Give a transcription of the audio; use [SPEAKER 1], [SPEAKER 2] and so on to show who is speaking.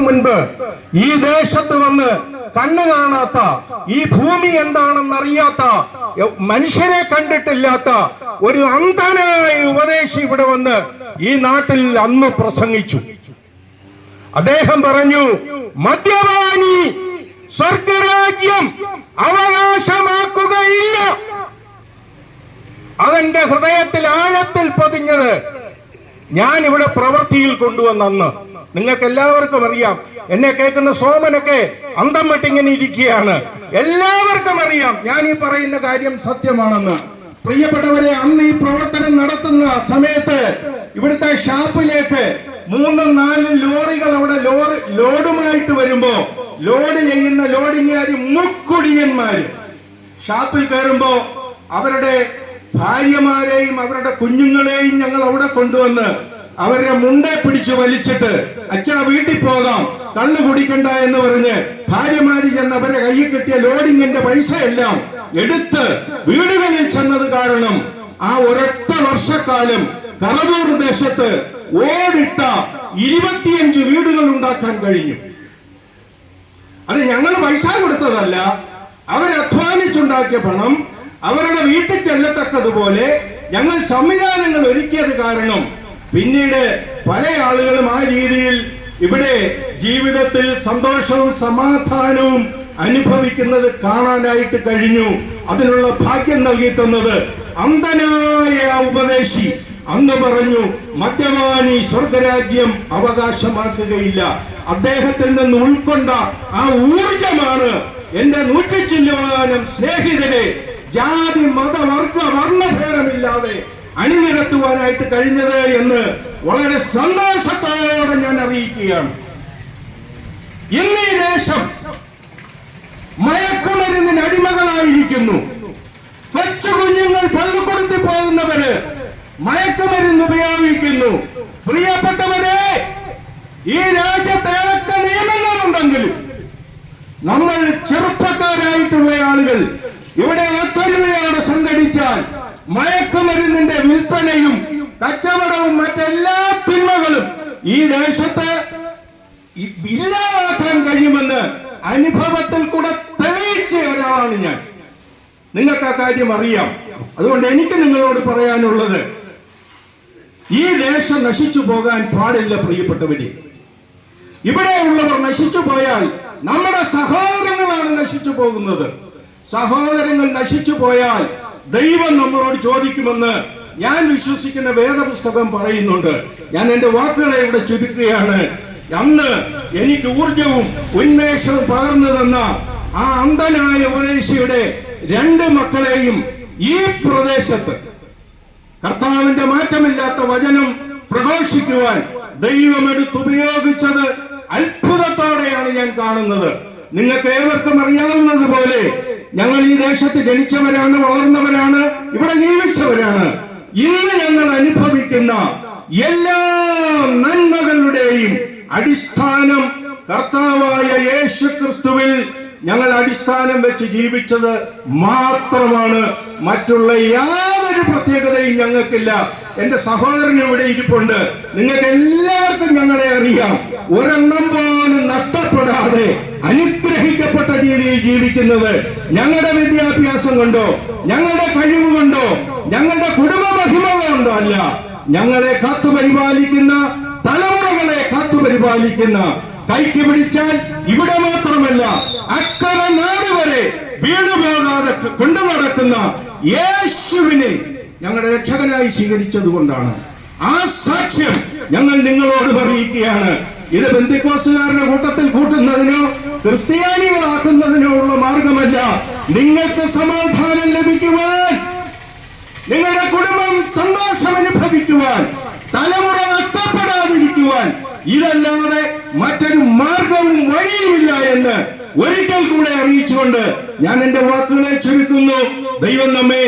[SPEAKER 1] വർഷങ്ങൾക്ക് മുൻപ് ഈ ദേശത്ത് വന്ന് കണ്ണു കാണാത്ത ഈ ഭൂമി എന്താണെന്ന് അറിയാത്ത മനുഷ്യരെ കണ്ടിട്ടില്ലാത്ത ഒരു അന്ധനായ ഉപദേശി ഇവിടെ വന്ന് ഈ നാട്ടിൽ അന്ന് പ്രസംഗിച്ചു. അദ്ദേഹം പറഞ്ഞു മദ്യപാനി സ്വർഗരാജ്യം അവകാശമാക്കുകയില്ല. അതെന്റെ ഹൃദയത്തിൽ ആഴത്തിൽ പതിഞ്ഞത് ഞാൻ ഇവിടെ പ്രവൃത്തിയിൽ കൊണ്ടുവന്നന്ന്. നിങ്ങൾക്ക് എല്ലാവർക്കും അറിയാം എന്നെ കേൾക്കുന്ന സോമനൊക്കെ അന്തം വിട്ടിങ്ങനെ ഇരിക്കുകയാണ് എല്ലാവർക്കും അറിയാം ഞാൻ ഈ പറയുന്ന കാര്യം സത്യമാണെന്ന്. പ്രിയപ്പെട്ടവരെ അന്ന് ഈ പ്രവർത്തനം നടത്തുന്ന സമയത്ത് ഇവിടുത്തെ ഷാപ്പിലേക്ക് മൂന്നും നാലും ലോറികൾ അവിടെ ലോറി ലോഡുമായിട്ട് വരുമ്പോ ലോഡ് ചെയ്യുന്ന ലോഡിങ്ങുകാർ മുക്കുടിയന്മാര്. ഷാപ്പിൽ കയറുമ്പോ അവരുടെ ഭാര്യമാരെയും അവരുടെ കുഞ്ഞുങ്ങളെയും ഞങ്ങൾ അവിടെ കൊണ്ടുവന്ന് അവരുടെ മുണ്ടെ പിടിച്ച് വലിച്ചിട്ട് അച്ഛാ വീട്ടിൽ പോകാം. കള്ളു കുടിക്കണ്ട എന്ന് പറഞ്ഞ് ഭാര്യമാരി ചെന്ന് അവരെ കയ്യിൽ കിട്ടിയ ലോഡിങ്ങിന്റെ പൈസ എല്ലാം എടുത്ത് വീടുകളിൽ ചെന്നത് കാരണം ആ ഒരൊറ്റ വർഷക്കാലം കറവൂർ ദേശത്ത് ഓടിട്ട ഇരുപത്തിയഞ്ച് വീടുകൾ ഉണ്ടാക്കാൻ കഴിഞ്ഞു. അത് ഞങ്ങൾ പൈസ കൊടുത്തതല്ല. അവരധ്വാനിച്ചുണ്ടാക്കിയ പണം അവരുടെ വീട്ടിൽ ചെല്ലത്തക്കതുപോലെ ഞങ്ങൾ സംവിധാനങ്ങൾ ഒരുക്കിയത് കാരണം പിന്നീട് പല ആളുകളും ആ രീതിയിൽ ഇവിടെ ജീവിതത്തിൽ സന്തോഷവും സമാധാനവും അനുഭവിക്കുന്നത് കാണാനായിട്ട് കഴിഞ്ഞു. അതിനുള്ള ഭാഗ്യം നൽകി തന്നത് അന്ധനായ ഉപദേശി. അന്ന് പറഞ്ഞു മദ്യപാനി സ്വർഗരാജ്യം അവകാശമാക്കുകയില്ല. അദ്ദേഹത്തിൽ നിന്ന് ഉൾക്കൊണ്ട ആ ഊർജമാണ് എന്റെ നൂറ്റി ചില്ലുവാനും സ്നേഹിതരെ. ജാതി മത വർഗ വർണഭേദമില്ലാതെ അണിനിരത്തുവാനായിട്ട് കഴിഞ്ഞത് എന്ന് വളരെ സന്തോഷത്തോടെ ഞാൻ അറിയിക്കുകയാണ്. ഇന്ന് ഈ ദേശം മയക്കുമരുന്നിന് അടിമകളായിരിക്കുന്നു. കൊച്ചു കുഞ്ഞുങ്ങൾ പള്ളിക്കൊടുത്തി പോകുന്നവര് മയക്കുമരുന്ന് ഉപയോഗിക്കുന്നു. പ്രിയപ്പെട്ടവരെ ഈ രാജ്യത്തെ നിയമങ്ങളുണ്ടെങ്കിലും നമ്മൾ ചെറുപ്പക്കാരായിട്ടുള്ള ആളുകൾ ഇവിടെ ഒത്തൊരുമയോടെ സംഘടിച്ചാൽ മയക്കുമരുന്നിന്റെ വിൽപ്പനയും കച്ചവടവും മറ്റെല്ലാ തിന്മകളും ഈ ദേശത്ത് ഇല്ലാതാക്കാൻ കഴിയുമെന്ന് അനുഭവത്തിൽ കൂടെ തെളിയിച്ച ഒരാളാണ് ഞാൻ. നിങ്ങൾക്ക് ആ കാര്യം അറിയാം. അതുകൊണ്ട് എനിക്ക് നിങ്ങളോട് പറയാനുള്ളത് ഈ ദേശം നശിച്ചു പോകാൻ പാടില്ല പ്രിയപ്പെട്ടവരെ. ഇവിടെയുള്ളവർ നശിച്ചു പോയാൽ നമ്മുടെ സഹോദരങ്ങളാണ് നശിച്ചു പോകുന്നത്. സഹോദരങ്ങൾ നശിച്ചു പോയാൽ ദൈവം നമ്മളോട് ചോദിക്കുമെന്ന് ഞാൻ വിശ്വസിക്കുന്ന വേദപുസ്തകം പറയുന്നുണ്ട്. ഞാൻ എന്റെ വാക്കുകളെ ഇവിടെ ചുരുക്കുകയാണ്. അന്ന് എനിക്ക് ഊർജവും ഉന്മേഷവും പകർന്നു തന്ന ആ അന്ധനായ ഉപദേശിയുടെ രണ്ട് മക്കളെയും ഈ പ്രദേശത്ത് കർത്താവിന്റെ മാറ്റമില്ലാത്ത വചനം പ്രഘോഷിക്കുവാൻ ദൈവം എടുത്തുപയോഗിച്ചത് അത്ഭുതത്തോടെയാണ് ഞാൻ കാണുന്നത്. നിങ്ങൾക്ക് ഏവർക്കും അറിയാവുന്നത് പോലെ ഞങ്ങൾ ഈ ദേശത്ത് ജനിച്ചവരാണ് വളർന്നവരാണ് ഇവിടെ ജീവിച്ചവരാണ് ഇന്ന് ഞങ്ങൾ അനുഭവിക്കുന്ന എല്ലാ നന്മകളുടെയും അടിസ്ഥാനം കർത്താവായ യേശു ക്രിസ്തുവിൽ ഞങ്ങൾ അടിസ്ഥാനം വെച്ച് ജീവിച്ചത് മാത്രമാണ്. മറ്റുള്ള യാതൊരു പ്രത്യേകതയും ഞങ്ങൾക്കില്ല. എന്റെ സഹോദരൻ ഇവിടെ ഇരിപ്പുണ്ട്. നിങ്ങൾക്ക് എല്ലാവർക്കും ഞങ്ങളെ അറിയാം. ഒരെണ്ണം പോലും നഷ്ടപ്പെടാതെ അനുഗ്രഹിക്കപ്പെട്ട രീതിയിൽ ജീവിക്കുന്നത് ഞങ്ങളുടെ വിദ്യാഭ്യാസം കൊണ്ടോ ഞങ്ങളുടെ കഴിവ് കൊണ്ടോ ഞങ്ങളുടെ കുടുംബ മഹിമ കൊണ്ടോ അല്ല. ഞങ്ങളെ കാത്തുപരിപാലിക്കുന്ന തലമുറകളെ കാത്തുപരിപാലിക്കുന്ന കൈക്ക് പിടിച്ചാൽ ഇവിടെ മാത്രമല്ല അക്കര നാട് വരെ വീണു പോകാതെ കൊണ്ടു നടക്കുന്ന യേശുവിനെ ഞങ്ങളുടെ രക്ഷകനായി സ്വീകരിച്ചത് കൊണ്ടാണ്. ആ സാക്ഷ്യം ഞങ്ങൾ നിങ്ങളോട് അറിയിക്കുകയാണ്. ഇത് ബന്ധിക്കോസുകാരുടെ കൂട്ടത്തിൽ കൂട്ടുന്നതിനോ ക്രിസ്ത്യാനികളാക്കുന്നതിനോ ഉള്ള മാർഗമല്ല. നിങ്ങൾക്ക് സമാധാനം ഇതല്ലാതെ മറ്റൊരു മാർഗവും വഴിയുമില്ല എന്ന് ഒരിക്കൽ കൂടെ അറിയിച്ചുകൊണ്ട് ഞാൻ എന്റെ വാക്കുകളെ ചുരുക്കുന്നു ദൈവം നമ്മെ